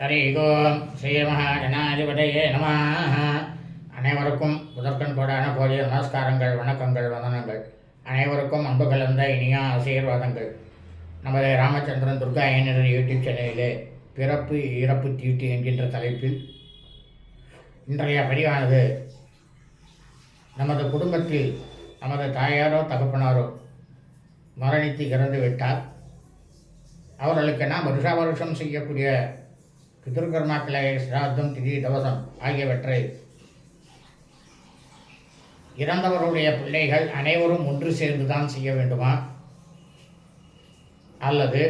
ஹரி ஓம் ஸ்ரீ நம அனைவருக்கும் முதற்கண் கோடான போதிய நமஸ்காரங்கள் வணக்கங்கள் வந்தனங்கள். அனைவருக்கும் அன்பு கலந்த இனிய ஆசீர்வாதங்கள். நமது ராமச்சந்திரன் துர்கா ஐயனர் யூடியூப் சேனலிலே பிறப்பு இறப்பு தீட்டு என்கின்ற தலைப்பில் இன்றைய பதிவானது நமது குடும்பத்தில் நமது தாயாரோ தகப்பனாரோ மரணித்து இறந்து விட்டால் அவர்களுக்கு நாம் வருஷா வருஷம் செய்யக்கூடிய பிதிருக்கர்மாக்களை சிராத்தம் திதி தவசம் ஆகியவற்றை இறந்தவருடைய பிள்ளைகள் அனைவரும் ஒன்று சேர்ந்து தான் செய்ய வேண்டுமா? அல்லது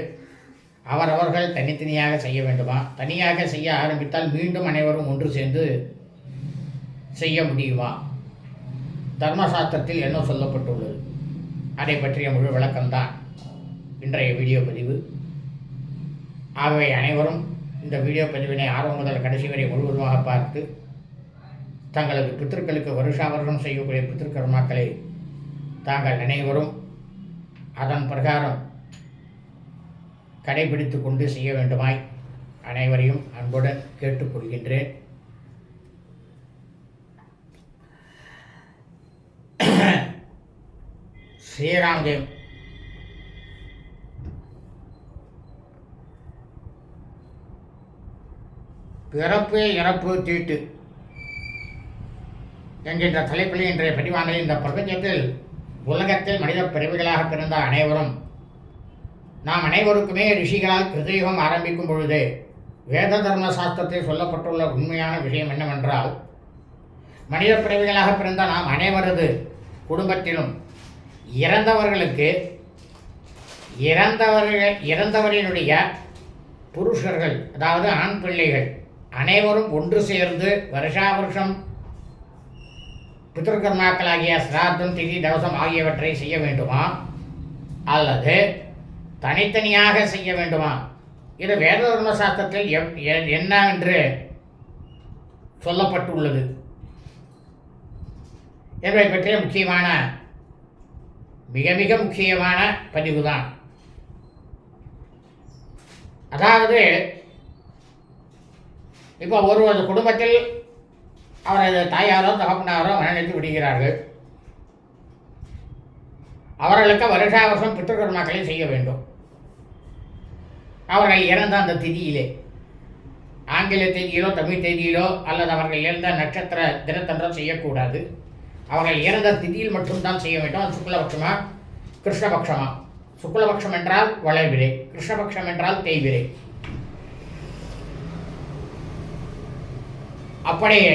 அவரவர்கள் தனித்தனியாக செய்ய வேண்டுமா? தனியாக செய்ய ஆரம்பித்தால் மீண்டும் அனைவரும் ஒன்று சேர்ந்து செய்ய முடியுமா? தர்மசாஸ்திரத்தில் என்ன சொல்லப்பட்டுள்ளது? அதை பற்றிய முழு விளக்கம்தான் இன்றைய வீடியோ பதிவு. ஆகவே அனைவரும் இந்த வீடியோ பதிவினை ஆரம்பம் முதல் கடைசி வரை முழுவதுமாக பார்த்து தங்களது பித்திருக்களுக்கு வருஷா வருஷம் செய்யக்கூடிய பித்திருக்கர்மாக்களை தாங்கள் நினைவரும் அதன் பிரகாரம் கடைபிடித்து கொண்டு செய்ய வேண்டுமாய் அனைவரையும் அன்புடன் கேட்டுக்கொள்கின்றேன். ஸ்ரீராம்தேவ் பிறப்பு இறப்பு தீட்டு. என்கின்ற தலைப்பில் இன்றைய பதிவானது இந்த பிரபஞ்சத்தில் உலகத்தில் மனித பிறவிகளாக பிறந்த அனைவரும். நாம் அனைவருக்குமே ரிஷிகளால் கிருதயுகம் ஆரம்பிக்கும் பொழுது வேத தர்ம சாஸ்திரத்தில் சொல்லப்பட்டுள்ள உண்மையான விஷயம் என்னவென்றால் மனித பிறவிகளாக பிறந்த நாம் அனைவரது குடும்பத்திலும் இறந்தவர்களுக்கு இறந்தவர்கள் இறந்தவரினுடைய புருஷர்கள் அதாவது ஆண் பிள்ளைகள் அனைவரும் ஒன்று சேர்ந்து வருஷா வருஷம் பித்திருக்கர்மாக்களாகிய சிராத்தம் திதி தவசம் ஆகியவற்றை செய்ய வேண்டுமா? அல்லது தனித்தனியாக செய்ய வேண்டுமா? இது வேத தர்மசாஸ்திரத்தில் எவ் எப் எ- என்ன என்று சொல்லப்பட்டுள்ளது. என்பதை பற்றிய முக்கியமான மிக மிக முக்கியமான பதிவு தான் அதாவது இப்போ ஒரு ஒரு குடும்பத்தில் அவரது தாயாரோ தகப்பனாரோ மரணித்து விடுகிறார்கள். அவர்களுக்கு வருஷா வருஷம் பித்திருக்கர்மாக்களை செய்ய வேண்டும். அவர்கள் இறந்த அந்த திதியிலே ஆங்கில தேதியிலோ தமிழ் தேதியிலோ அல்லது அவர்கள் இறந்த நட்சத்திர தினத்தன்றோ செய்யக்கூடாது. அவர்கள் இறந்த திதியில் மட்டும்தான் செய்ய வேண்டும். அது சுக்லபட்சமா கிருஷ்ணபக்ஷமா? சுக்லபக்ஷம் என்றால் வளர்பிறை கிருஷ்ணபக்ஷம் என்றால் தேய்பிறை அப்படியே.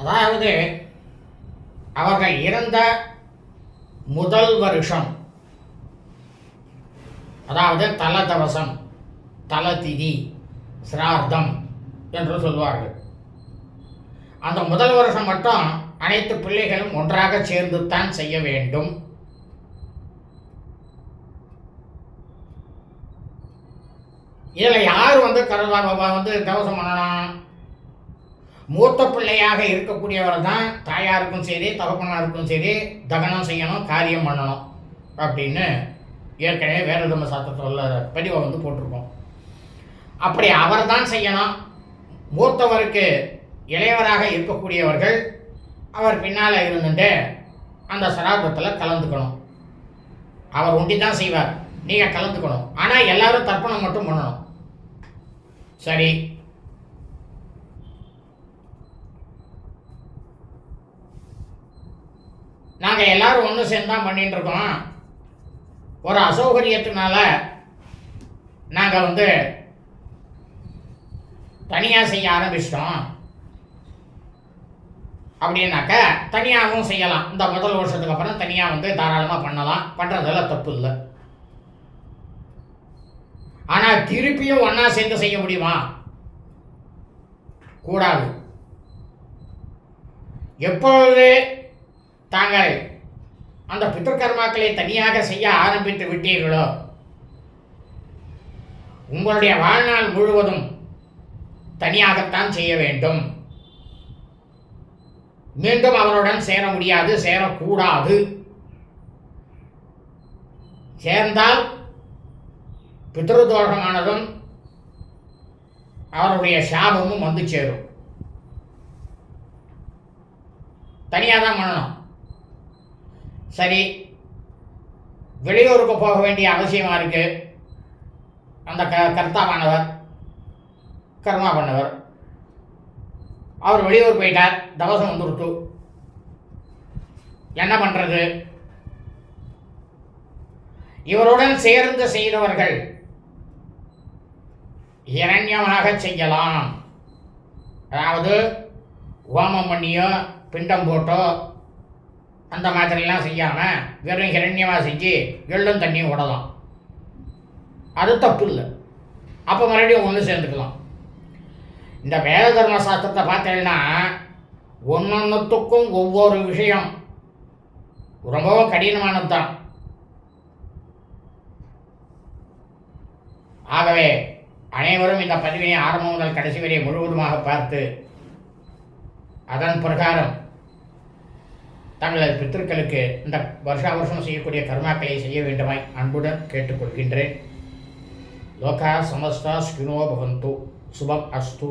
அதாவது அவர்கள் இறந்த முதல் வருஷம் அதாவது தல தவசம் தல திதி சிரார்த்தம் என்று சொல்வார்கள். அந்த முதல் வருஷம் மட்டும் அனைத்து பிள்ளைகளும் ஒன்றாக சேர்ந்து தான் செய்ய வேண்டும். இதில் யார் வந்து கருவா வந்து தவசம் பண்ணணும் மூத்த பிள்ளையாக இருக்கக்கூடியவர் தான் தாயாருக்கும் சரி தகப்பனாருக்கும் சரி தகனம் செய்யணும் காரியம் பண்ணணும் அப்படின்னு ஏற்கனவே வேற தர்ம சாஸ்திரத்தில் பதிவை வந்து போட்டிருக்கோம். அப்படி அவர் தான் செய்யணும். மூத்தவருக்கு இளையவராக இருக்கக்கூடியவர்கள் அவர் பின்னால் இருந்துட்டு அந்த சராபத்தில் கலந்துக்கணும். அவர் ஒண்டி தான் செய்வார். நீங்கள் கலந்துக்கணும். ஆனால் எல்லாரும் தர்ப்பணம் மட்டும் பண்ணணும். சரி. நாங்கள் எல்லாரும் ஒன்று சேர்ந்து தான் பண்ணிட்டு இருக்கோம். ஒரு அசௌகரியத்தினால நாங்கள் வந்து தனியாக செய்ய ஆரம்பிச்சிட்டோம். அப்படின்னாக்க தனியாகவும் செய்யலாம். இந்த முதல் வருஷத்துக்கு அப்புறம் தனியாக வந்து தாராளமாக பண்ணலாம். பண்ணுறதெல்லாம் தப்பு இல்லை. ஆனால் திருப்பியும் ஒன்றா சேர்ந்து செய்ய முடியுமா? கூடாது. எப்பொழுது தாங்கள் அந்த பித்திருக்கர்மாக்களை தனியாக செய்ய ஆரம்பித்து விட்டீர்களோ உங்களுடைய வாழ்நாள் முழுவதும் தனியாகத்தான் செய்ய வேண்டும். மீண்டும் அவருடன் சேர முடியாது சேரக்கூடாது. சேர்ந்தால் பித்ருதோஷமானதும் அவருடைய சாபமும் வந்து சேரும். தனியாக தான் பண்ணணும் சரி வெளியூருக்கு போக வேண்டிய அவசியமாக இருக்குது அந்த க கர்த்தாவானவர் கர்மா பண்ணவர் அவர் வெளியூர் போயிட்டார் தவசம் வந்துருட்டு என்ன பண்ணுறது இவருடன் சேர்ந்து செய்தவர்கள் இரண்யமாக செய்யலாம். அதாவது ஹோமம் பண்ணியோ பிண்டம் போட்டோ அந்த மாதிரிலாம் செய்யாமல் வெறும் இரண்யமாக செஞ்சு எள்ளும் தண்ணியும் விடலாம் அது தப்பு இல்லை அப்போ மறுபடியும் ஒன்று சேர்ந்துக்கலாம். இந்த வேத தர்ம சாஸ்திரத்தை பார்த்தீங்கன்னா ஒன்னொன்றுத்துக்கும் ஒவ்வொரு விஷயம் ரொம்பவும் கடினமானது தான் ஆகவே அனைவரும் இந்த பதிவினை ஆரம்பம் முதல் கடைசி வரை முழுவதுமாக பார்த்து அதன் பிரகாரம் தங்களது பித்திருக்களுக்கு இந்த வருஷா வருஷம் செய்யக்கூடிய கர்மாக்களை செய்ய வேண்டுமாய் அன்புடன் கேட்டுக்கொள்கின்றேன். லோகா சமஸ்தா ஸ்கினோ பவந்து. சுபம் அஸ்து.